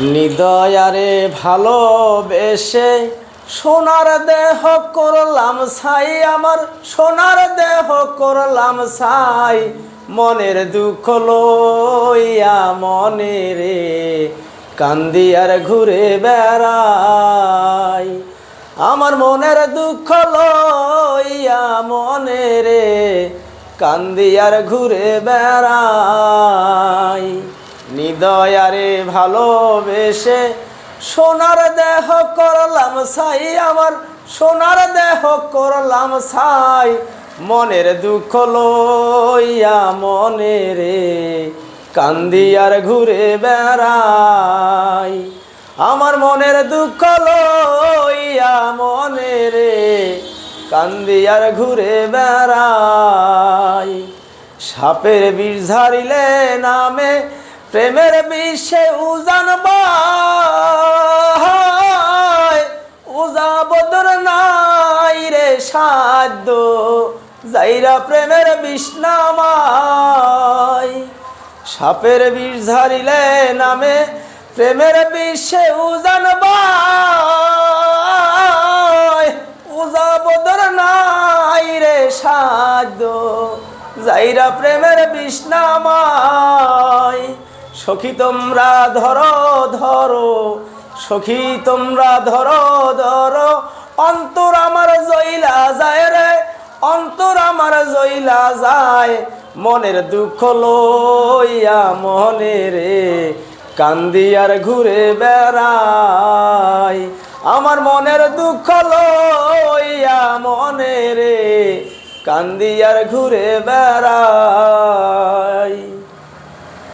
নিদয়ারে ভালোবেসে সোনার দেহ করলাম ছাই, আমার সোনার দেহ করলাম ছাই। মনের দুঃখ লইয়া মনে রে কান্দিয়ার ঘুরে বেড়াই। আমার মনের দুঃখ লইয়া মনে রে কান্দিয়ার ঘুরে বেড়াই। নিদয়ারে ভালোবেসে সোনার দেহ করলাম ছাই, আমার সোনার দেহ করলাম ছাই। মনের দুঃখ লইয়া মনে রে কান্দিয়ার ঘুরে বেড়াই। আমার মনের দুঃখ লইয়া মনে রে কান্দিয়ার ঘুরে বেড়াই। সাপের বিষ ঝারিলে নামে প্রেমের বিষে উজান উজা বদর নাই রে সাধ্য, যাইরা প্রেমের বিষ নামাই সাপের বিষ ঝারিলে নামে প্রেমের বিষে উজান উজা বদর নাই রে সাধ্য, যাইরা প্রেমের বিষ্ণামায় সখী তোমরা ধরো ধরো। সখী তোমরা ধরো ধরো। অন্তর আমার জইলা যায় রে, অন্তর আমার জইলা যায়। মনের দুঃখ লইয়া মনে রে কান্দিয়ার ঘুরে বেড়াই। আমার মনের দুঃখ লইয়া মনে রে কান্দিয়ার ঘুরে বেড়াই।